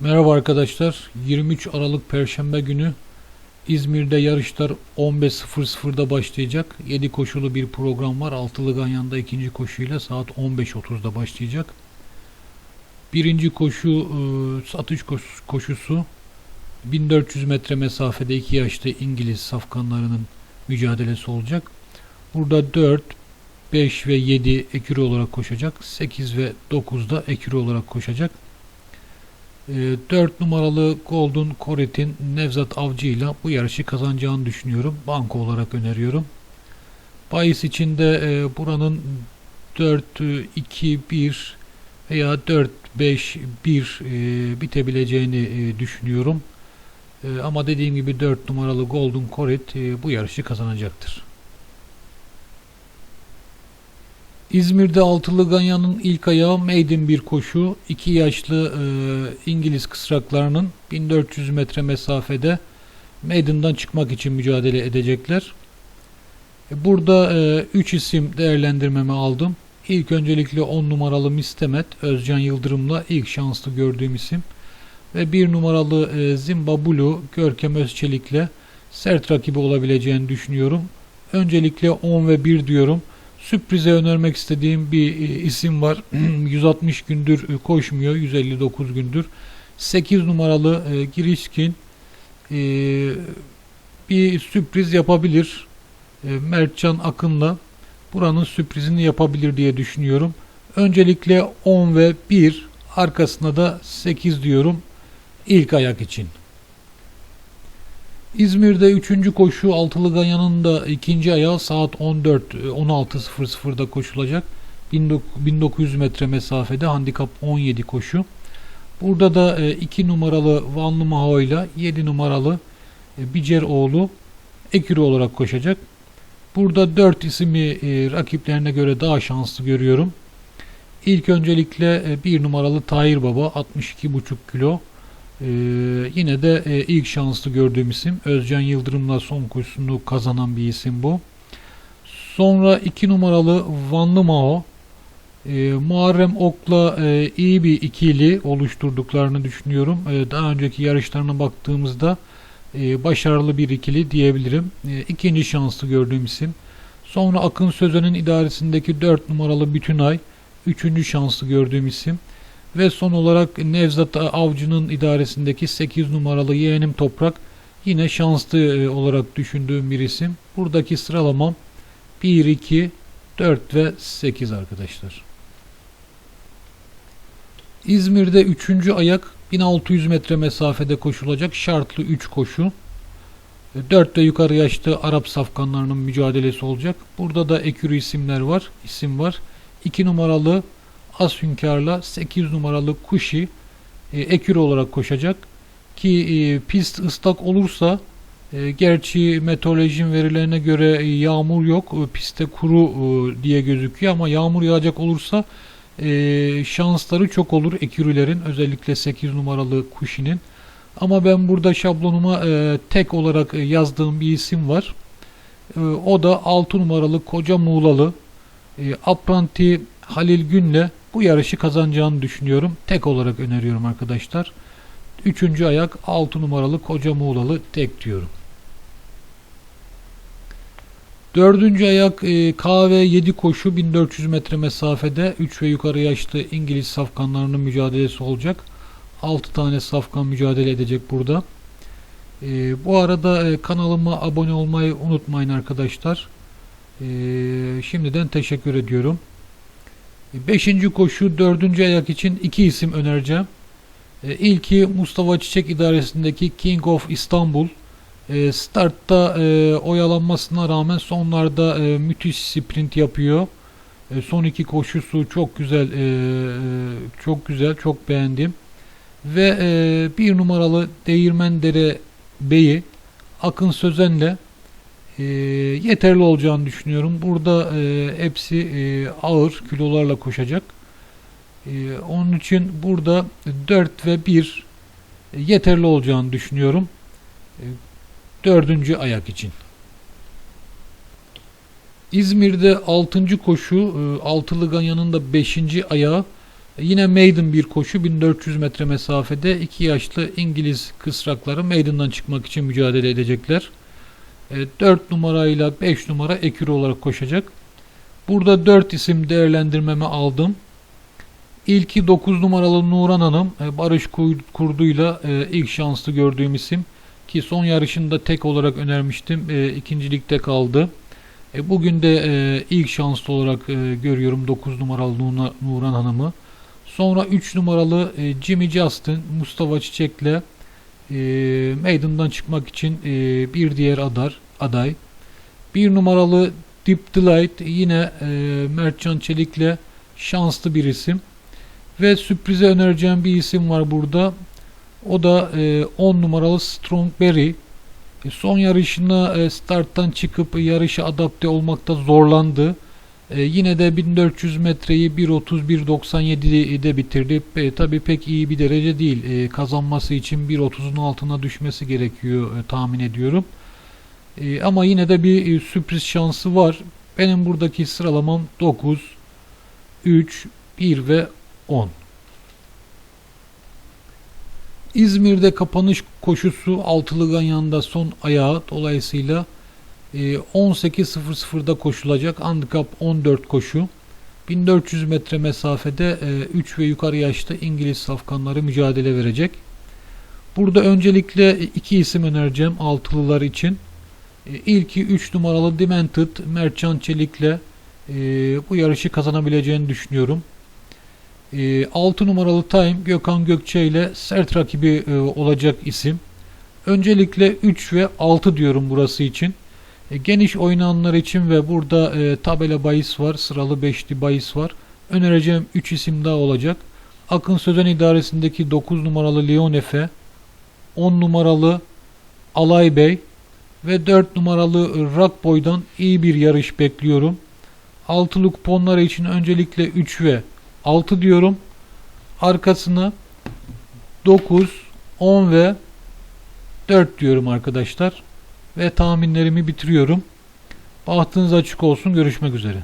Merhaba arkadaşlar. 23 Aralık Perşembe günü İzmir'de yarışlar 15.00'da başlayacak. 7 koşulu bir program var. Altılı Ganyan'da ikinci koşuyla saat 15.30'da başlayacak. Birinci koşu e, satış koş- koşusu 1400 metre mesafede 2 yaşlı İngiliz safkanlarının mücadelesi olacak. Burada 4, 5 ve 7 ekürü olarak koşacak. 8 ve 9 da ekürü olarak koşacak. 4 Ee, numaralı Golden Coret'in Nevzat Avcı ile bu yarışı kazanacağını düşünüyorum. Banko olarak öneriyorum. Bayis için de e, buranın 4-2-1 veya 4-5-1 e, bitebileceğini e, düşünüyorum. E, ama dediğim gibi 4 numaralı Golden Coret e, bu yarışı kazanacaktır. İzmir'de Altılı Ganyan'ın ilk ayağı maiden bir koşu. 2 yaşlı e, İngiliz kısraklarının 1400 metre mesafede maiden'dan çıkmak için mücadele edecekler. E, Burada 3 isim değerlendirmeme aldım. İlk öncelikle 10 numaralı Mistemet Özcan Yıldırım'la ilk şanslı gördüğüm isim. Ve 1 numaralı e, Zimbabulu Görkem Özçelik'le sert rakibi olabileceğini düşünüyorum. Öncelikle 10 ve 1 diyorum sürprize önermek istediğim bir e, isim var. 160 gündür e, koşmuyor. 159 gündür. 8 numaralı e, Girişkin bir sürpriz yapabilir. Mertcan Akın'la buranın sürprizini yapabilir diye düşünüyorum. Öncelikle 10 ve 1 arkasına da 8 diyorum ilk ayak için. İzmir'de 3. koşu Altılı Ganyan'ın da ikinci ayağı saat 14 16.00'da koşulacak. 1900 metre mesafede handikap 17 koşu. Burada da 2 numaralı Vanlı Maho ile 7 numaralı e, Biceroğlu ekürü olarak koşacak. Burada 4 ismi e, rakiplerine göre daha şanslı görüyorum. İlk öncelikle 1 numaralı Tahir Baba 62,5 kilo. Ee, yine de e, ilk şanslı gördüğüm isim Özcan Yıldırım'la son koşusunu kazanan bir isim bu. Sonra 2 numaralı Vanlı Mao e, Muharrem Ok'la e, iyi bir ikili oluşturduklarını düşünüyorum. E, daha önceki yarışlarına baktığımızda e, başarılı bir ikili diyebilirim. E, ikinci şanslı gördüğüm isim. Sonra Akın Sözen'in idaresindeki 4 numaralı Bütünay. Üçüncü şanslı gördüğüm isim. Ve son olarak Nevzat Avcı'nın idaresindeki 8 numaralı yeğenim Toprak yine şanslı e, olarak düşündüğüm bir isim. Buradaki sıralamam 1, 2, 4 ve 8 arkadaşlar. İzmir'de 3. ayak 1600 metre mesafede koşulacak şartlı 3 koşu. 4 ve yukarı yaşta Arap safkanlarının mücadelesi olacak. Burada da ekürü isimler var. isim var. 2 numaralı az hünkârla 8 numaralı Kuşi e, ekür olarak koşacak. Ki e, pist ıslak olursa e, gerçi meteorolojinin verilerine göre e, yağmur yok. E, pistte kuru e, diye gözüküyor ama yağmur yağacak olursa e, şansları çok olur ekürülerin özellikle 8 numaralı Kuşi'nin. Ama ben burada şablonuma e, tek olarak e, yazdığım bir isim var. E, o da 6 numaralı Koca Muğlalı e, Apranti Halil Gün'le bu yarışı kazanacağını düşünüyorum. Tek olarak öneriyorum arkadaşlar. Üçüncü ayak 6 numaralı Koca Muğlalı tek diyorum. Dördüncü ayak e, KV 7 koşu 1400 metre mesafede 3 ve yukarı yaşlı İngiliz safkanlarının mücadelesi olacak. 6 tane safkan mücadele edecek burada. E, bu arada e, kanalıma abone olmayı unutmayın arkadaşlar. E, şimdiden teşekkür ediyorum. Beşinci koşu dördüncü ayak için iki isim önereceğim. E, İlki Mustafa Çiçek idaresindeki King of İstanbul. E, startta e, oyalanmasına rağmen sonlarda e, müthiş sprint yapıyor. E, son iki koşusu çok güzel, e, e, çok güzel, çok beğendim. Ve e, bir numaralı Değirmendere Bey'i Akın Sözen'le e, yeterli olacağını düşünüyorum. Burada e, hepsi e, ağır kilolarla koşacak. E, onun için burada 4 ve 1 yeterli olacağını düşünüyorum. E, dördüncü ayak için. İzmir'de 6. koşu e, Altılı Ganyan'ın da 5. ayağı Yine maiden bir koşu 1400 metre mesafede iki yaşlı İngiliz kısrakları maiden'dan çıkmak için mücadele edecekler. 4 numarayla 5 numara ekür olarak koşacak. Burada 4 isim değerlendirmeme aldım. İlki 9 numaralı Nuran Hanım e, Barış Kurdu'yla e, ilk şanslı gördüğüm isim ki son yarışında tek olarak önermiştim. E, ikincilikte kaldı. Bugün de ilk şanslı olarak görüyorum 9 numaralı Nuran Hanım'ı. Sonra 3 numaralı Jimmy Justin Mustafa Çiçek'le Maiden'dan çıkmak için bir diğer adar, aday. 1 numaralı Deep Delight yine Mertcan Çelik'le şanslı bir isim. Ve sürprize önereceğim bir isim var burada. O da 10 e, numaralı Strongberry. E, son yarışına e, starttan çıkıp yarışa adapte olmakta zorlandı. E, yine de 1400 metreyi 1.30-1.97'de bitirdi. E, Tabi pek iyi bir derece değil. E, kazanması için 1.30'un altına düşmesi gerekiyor e, tahmin ediyorum. E, ama yine de bir e, sürpriz şansı var. Benim buradaki sıralamam 9, 3, 1 ve 10. İzmir'de kapanış koşusu altılı ganyan'da son ayağı dolayısıyla 18.00'da e, koşulacak handikap 14 koşu 1400 metre mesafede 3 e, ve yukarı yaşta İngiliz safkanları mücadele verecek. Burada öncelikle iki isim önereceğim altılılar için. E, ilki 3 numaralı Demented Merchant Çelik'le bu yarışı kazanabileceğini düşünüyorum. 6 ee, numaralı Time Gökhan Gökçe ile sert rakibi e, olacak isim. Öncelikle 3 ve 6 diyorum burası için. E, geniş oynayanlar için ve burada e, tabela bahis var. Sıralı 5'li bahis var. Önereceğim 3 isim daha olacak. Akın Sözen idaresindeki 9 numaralı Leon Efe, 10 numaralı Alay Bey ve 4 numaralı Rock Boy'dan iyi bir yarış bekliyorum. Altılı kuponlar için öncelikle 3 ve 6 diyorum. Arkasına 9, 10 ve 4 diyorum arkadaşlar. Ve tahminlerimi bitiriyorum. Bahtınız açık olsun. Görüşmek üzere.